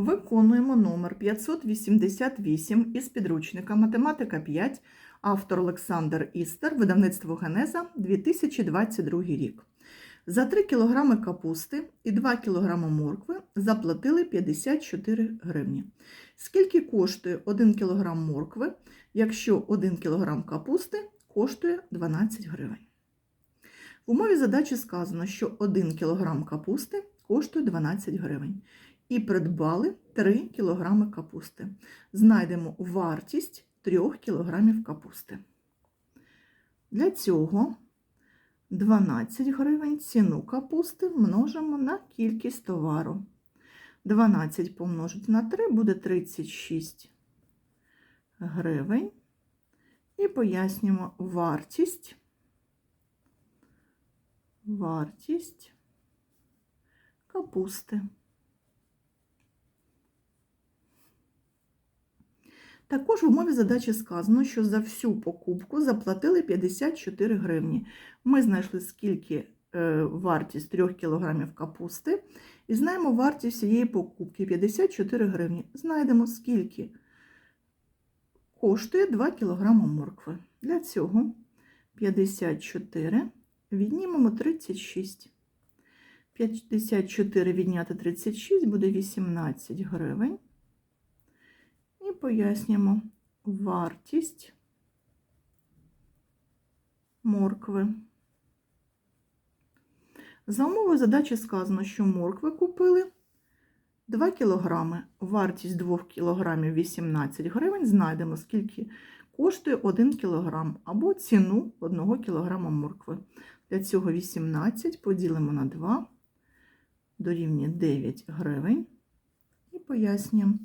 Виконуємо номер 588 із підручника Математика 5, автор Олександр Істер, видавництво Генеза, 2022 рік. За 3 кг капусти і 2 кг моркви заплатили 54 гривні. Скільки коштує 1 кг моркви, якщо 1 кг капусти коштує 12 гривень? В умові задачі сказано, що 1 кг капусти коштує 12 гривень і придбали 3 кг капусти. Знайдемо вартість 3 кг капусти. Для цього 12 гривень ціну капусти множимо на кількість товару. 12 помножити на 3 буде 36 гривень. І пояснюємо вартість. Вартість капусти. Також в умові задачі сказано, що за всю покупку заплатили 54 гривні. Ми знайшли, скільки е, вартість 3 кг капусти, і знаємо вартість цієї покупки 54 гривні. Знайдемо, скільки коштує 2 кг моркви. Для цього 54 віднімемо 36. 54 відняти 36 буде 18 гривень. Пояснюємо вартість моркви. За умовою задачі сказано, що моркви купили 2 кг. Вартість 2 кг 18 гривень. Знайдемо, скільки коштує 1 кг або ціну 1 кг моркви. Для цього 18 поділимо на 2, дорівнює 9 гривень. І пояснюємо.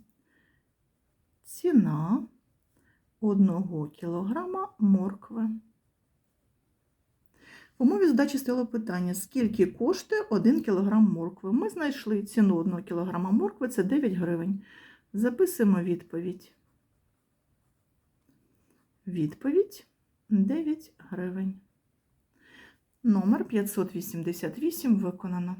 Ціна 1 кг моркви. В умові задачі стояло питання, скільки коштує 1 кг моркви. Ми знайшли ціну 1 кг моркви це 9 гривень. Записуємо відповідь. Відповідь 9 гривень. Номер 588 виконано.